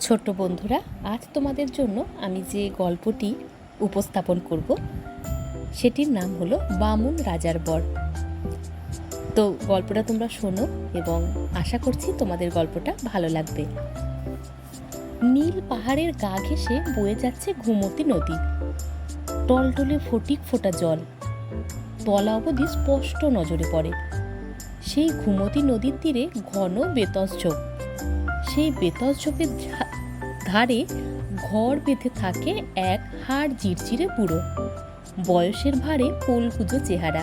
ছোট্ট বন্ধুরা, আজ তোমাদের জন্য আমি যে গল্পটি উপস্থাপন করব, সেটির নাম হলো বামুন রাজার বর। তো গল্পটা তোমরা শোনো এবং আশা করছি তোমাদের গল্পটা ভালো লাগবে। নীল পাহাড়ের গা ঘেঁষে বয়ে যাচ্ছে ঘুমতি নদী। টলটলে ফটিক ফোটা জল। তলা অবধি স্পষ্ট নজরে পড়ে। সেই ঘুমতি নদীর তীরে ঘন বেতস ঝোপ। সেই ঝোপের ঝা- ধারে ঘর বেঁধে থাকে এক হাড় চিরচিরে বুড়ো। বয়সের ভারে পোলকুজো চেহারা।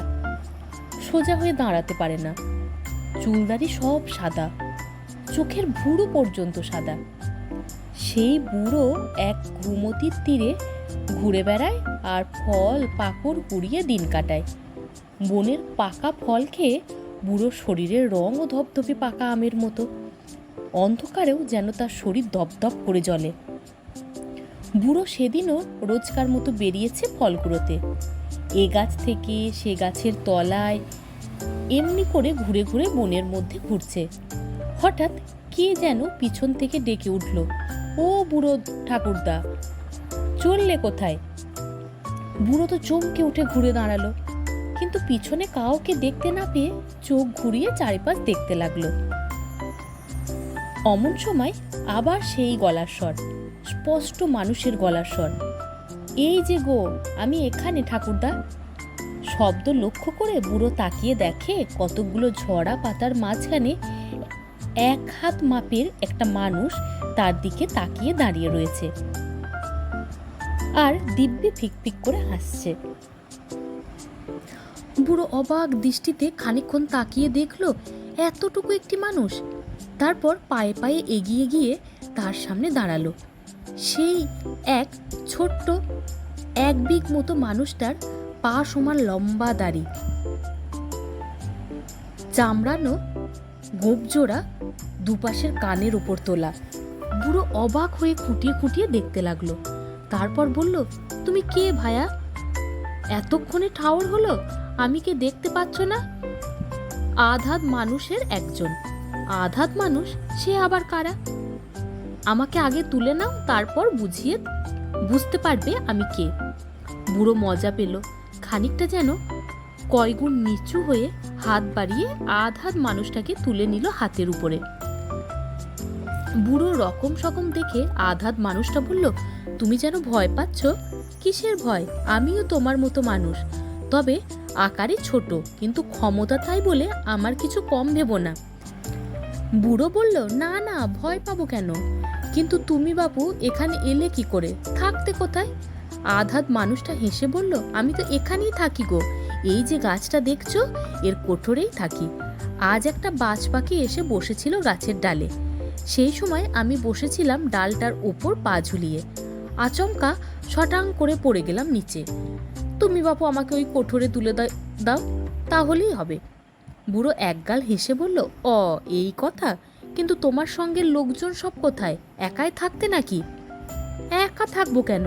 সোজা হয়ে দাঁড়াতে পারে না। চুলদারি সব সাদা। চোখের ভুরু পর্যন্ত সাদা। সেই বুড়ো এক ঘুমতির তীরে ঘুরে বেড়ায় আর ফল পাকড় কুড়িয়ে দিন কাটায়। বনের পাকা ফল খেয়ে বুড়ো শরীরের রঙও ধপধপে পাকা আমের মতো। অন্ধকারেও যেন তার শরীর দপদপ করে জ্বলে। বুড়ো সেদিনও রোজকার মতো বেরিয়েছে ফলগুলোতে এ গাছ থেকে সে গাছের তলায় এমনি করে ঘুরে ঘুরে বনের মধ্যে ঘুরছে। হঠাৎ কে যেন পিছন থেকে ডেকে উঠল, ও বুড়ো ঠাকুরদা, চললে কোথায়? বুড়ো তো চমকে উঠে ঘুরে দাঁড়াল, কিন্তু পিছনে কাউকে দেখতে না পেয়ে চোখ ঘুরিয়ে চারিপাশ দেখতে লাগল। অমন সময় আবার সেই গলার স্বর, স্পষ্ট মানুষের গলার স্বর। এই যে গো, আমি এখানে, ঠাকুরদা। শব্দ লক্ষ্য করে বুড়ো তাকিয়ে দেখে কতগুলো ঝরা পাতার মাঝখানে এক হাত মাপের একটা মানুষ তার দিকে তাকিয়ে দাঁড়িয়ে রয়েছে। আর দিব্যি ফিকফিক করে হাসছে। বুড়ো অবাক দৃষ্টিতে খানিকক্ষণ তাকিয়ে দেখল, এতটুকু একটি মানুষ? তারপর পায়ে পায়ে এগিয়ে গিয়ে তার সামনে দাঁড়াল। সেই এক ছোট্ট, এক বিগ মতো মানুষটার পা সমান লম্বা দাড়ি। চামড়ানো, গোপজোড়া, দুপাশের কানের ওপর তোলা। বুড়ো অবাক হয়ে খুঁটিয়ে খুঁটিয়ে দেখতে লাগল। তারপর বলল, তুমি কে ভায়া? এতক্ষণে ঠাওর হলো? আমি কে দেখতে পাচ্ছ না? আধাত মানুষের একজন। আধাত মানুষ, সে আবার কারা? আমাকে আগে তুলে নাও, তারপর বুঝিয়ে বুঝতে পারবে আমি কে। বুড়ো মজা পেল। খানিকটা যেন কয়গুণ নিচু হয়ে হাত বাড়িয়ে আধাত মানুষটাকে তুলে নিল হাতের উপরে। বুড়ো রকম সকম দেখে আধাত মানুষটা বলল, তুমি যেন ভয় পাচ্ছ? কিসের ভয়? আমিও তোমার মতো মানুষ। তবে আকারে ছোট, কিন্তু ক্ষমতা তাই বলে আমার কিছু কম ভেবো না। বুড়ো বলল, না না, ভয় পাবো কেন? কিন্তু তুমি বাবু এখানে এলে কি করে? থাকতে কোথায়? আধাত মানুষটা হেসে বলল, আমি তো এখানেই থাকি গো। এই যে গাছটা দেখছ, এর কোঠরেই থাকি। আজ একটা বাজ পাখি এসে বসেছিল গাছের ডালে। সেই সময় আমি বসেছিলাম ডালটার ওপর পা ঝুলিয়ে। আচমকা শটাং করে পড়ে গেলাম নিচে। তুমি বাপু, আমাকে ওই কোঠরে তুলে দাও, তাহলেই হবে। বুড়ো একগাল হেসে বলল, অ, এই কথা। কিন্তু তোমার সঙ্গে লোকজন সব কোথায়? একাই থাকতে নাকি? একা থাকব কেন?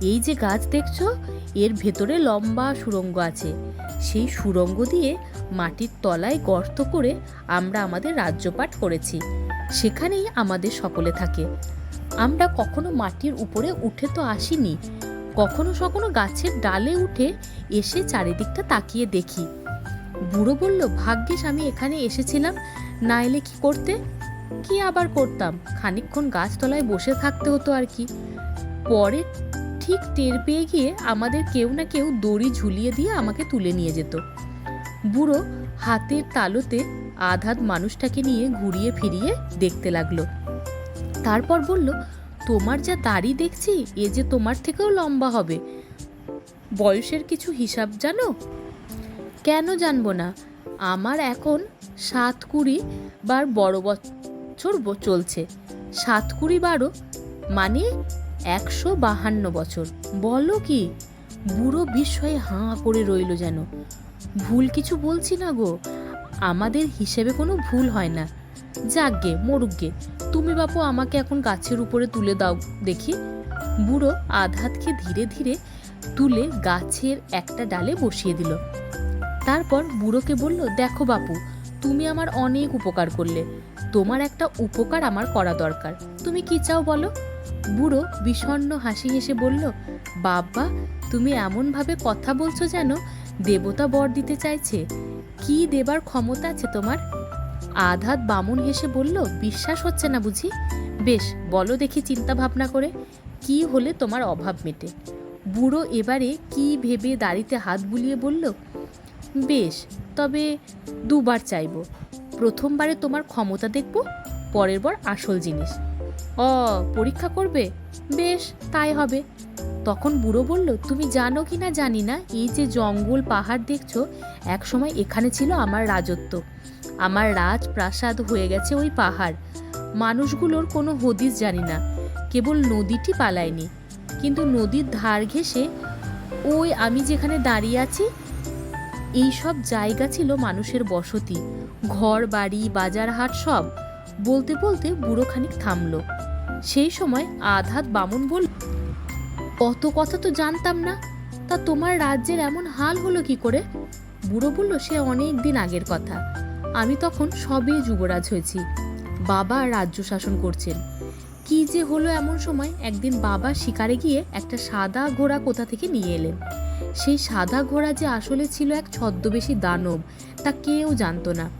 এই যে গাছ দেখছ, এর ভেতরে লম্বা সুড়ঙ্গ আছে। সেই সুড়ঙ্গ দিয়ে মাটির তলায় গর্ত করে আমরা আমাদের রাজ্যপাঠ করেছি। সেখানেই আমাদের সকলে থাকে। আমরা কখনো মাটির উপরে উঠে তো আসিনি। কখনো কখনো গাছের ডালে উঠে এসে চারিদিকটা তাকিয়ে দেখি। বুড়ো বলল, ভাগ্যিস আমি এখানে এসেছিলাম, না এলে কি করতে? কি আবার করতাম? খানিকক্ষণ গাছতলায় বসে থাকতে হতো আর কি। পরে ঠিক টের পেয়ে গিয়ে আমাদের কেউ না কেউ দড়ি ঝুলিয়ে দিয়ে আমাকে তুলে নিয়ে যেত। বুড়ো হাতের তালুতে আধাত মানুষটাকে নিয়ে ঘুরিয়ে ফিরিয়ে দেখতে লাগল। তারপর বলল, তোমার যা দাড়ি দেখছি, এ যে তোমার থেকেও লম্বা হবে। বয়সের কিছু হিসাব জানো? কেন জানব না? আমার এখন সাত কুড়ি বার বড় বছর চলছে। সাত কুড়ি বারো মানে একশো বাহান্ন বছর। বলো কি? বুড়ো বিস্ময়ে হাঁ করে রইল যেন। ভুল কিছু বলছি না গো। আমাদের হিসেবে কোনো ভুল হয় না। যাকগে মরুকগে তুমি বাপু আমাকে এখন গাছের উপরে তুলে দাও দেখি। বুড়ো আধাতকে ধীরে ধীরে তুলে গাছের একটা ডালে বসিয়ে দিল। তারপর বুড়োকে বলল, দেখো বাপু, তুমি আমার অনেক উপকার করলে। তোমার একটা উপকার আমার করা দরকার। তুমি কি চাও বলো? বুড়ো বিষণ্ণ হাসি হেসে বলল বাবা তুমি এমনভাবে কথা বলছো যেন দেবতা বর দিতে চাইছে। কি দেবার ক্ষমতা আছে তোমার? আধাত বামুন হেসে বলল, বিশ্বাস হচ্ছে না বুঝি? বেশ, বলো দেখি চিন্তা ভাবনা করে, কি হলে তোমার অভাব মেটে? বুড়ো এবারে কি ভেবে দাড়িতে হাত বুলিয়ে বলল বেশ, তবে দুবার চাইব। প্রথমবারে তোমার ক্ষমতা দেখব, পরের বার আসল জিনিস। ও পরীক্ষা করবে? বেশ, তাই হবে। তখন বুড়ো বলল, তুমি জানো কি না জানি না, এই যে জঙ্গল পাহাড় দেখছ, একসময় এখানে ছিল আমার রাজত্ব। আমার রাজ প্রাসাদ হয়ে গেছে ওই পাহাড়। মানুষগুলোর কোনো হদিস জানি না, কেবল নদীটি পালায়নি। কিন্তু নদীর ধার ঘেঁষে ওই আমি যেখানে দাঁড়িয়ে আছি এই সব জায়গা ছিল মানুষের বসতি। ঘর বাড়ি বাজার হাট সব বলতে বলতে বুড়ো খানিক থামলো। সেই সময় আধাত বামুন বল কত কথা তো জানতাম না। তা তোমার রাজ্যের এমন হাল হলো কি করে? বুড়ো বলল, সে অনেক দিন আগের কথা। আমি তখন সবে যুবরাজ হয়েছি। বাবা রাজ্য শাসন করছেন। কি যে হলো এমন সময় একদিন বাবা শিকারে গিয়ে একটা সাদা ঘোড়া কোথা থেকে নিয়ে এলেন। সেই সাদা ঘোড়া যে আসলে ছিল এক ছদ্মবেশী দানব, তা কেউ জানতো না।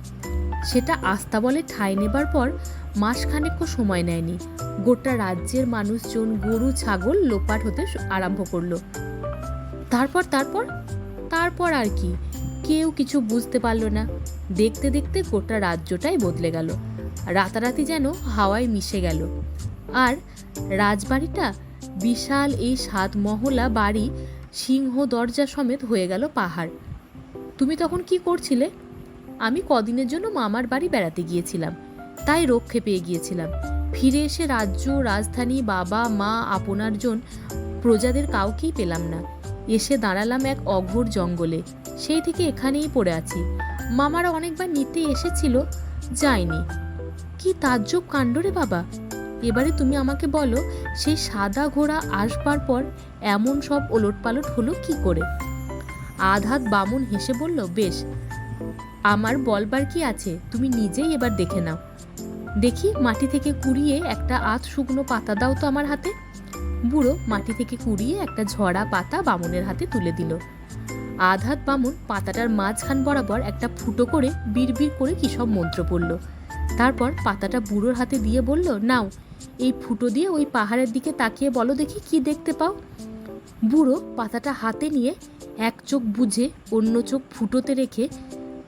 সেটা আস্তা বলে ঠাঁই নেবার পর মাসখানেকও সময় নেয়নি। গোটা রাজ্যের মানুষজন গরু, ছাগল লোপাট হতে আরম্ভ করল। তারপর তারপর তারপর আর কি? কেউ কিছু বুঝতে পারল না। দেখতে দেখতে গোটা রাজ্যটাই বদলে গেল। রাতারাতি যেন হাওয়ায় মিশে গেল। আর রাজবাড়িটা বিশাল এই সাত মহলা বাড়ি সিংহ দরজা সমেত হয়ে গেল পাহাড়। তুমি তখন কি করছিলে? আমি কদিনের জন্য মামার বাড়ি বেড়াতে গিয়েছিলাম, তাই রক্ষে পেয়ে গিয়েছিলাম। ফিরে এসে রাজ্য, রাজধানী, বাবা, মা, আপনার জন প্রজাদের কাউকেই পেলাম না। এসে দাঁড়ালাম এক অঘোর জঙ্গলে, সেই থেকে এখানেই পড়ে আছি। মামারা অনেকবার নিতে এসেছিল, যায়নি। কি তাজ্জব কাণ্ড রে বাবা! এবারে তুমি আমাকে বলো, সেই সাদা ঘোড়া আসবার পর এমন সব ওলটপালট হলো কি করে? আধাত বামুন হেসে বলল, বেশ, আমার বলবার কি আছে? তুমি নিজেই এবার দেখে নাও। দেখি, মাটি থেকে কুড়িয়ে একটা আধ শুকনো পাতা দাও তো আমার হাতে। বুড়ো মাটি থেকে কুড়িয়ে একটা ঝরা পাতা বামুনের হাতে তুলে দিল। আধাত বামুন পাতাটার মাঝখান বরাবর একটা ফুটো করে বিড়বিড় করে কী সব মন্ত্র পড়ল। তারপর পাতাটা বুড়োর হাতে দিয়ে বলল, নাও এই ফুটো দিয়ে ওই পাহাড়ের দিকে তাকিয়ে বলো দেখি কি দেখতে পাও। বুড়ো পাতাটা হাতে নিয়ে এক চোখ বুঝে অন্য চোখ ফুটোতে রেখে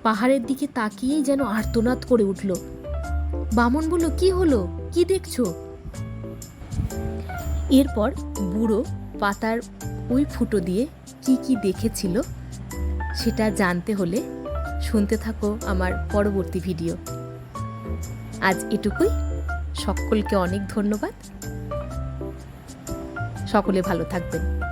পাহাড়ের দিকে তাকিয়েই যেন আর্তনাদ করে উঠল। বামন বলল, কি হলো? কি দেখছ? এরপর বুড়ো পাতার ওই ফুটো দিয়ে কি কি দেখেছিল সেটা জানতে হলে শুনতে থাকো আমার পরবর্তী ভিডিও। আজ এটুকুই। সকলকে অনেক ধন্যবাদ। সকলে ভালো থাকবেন।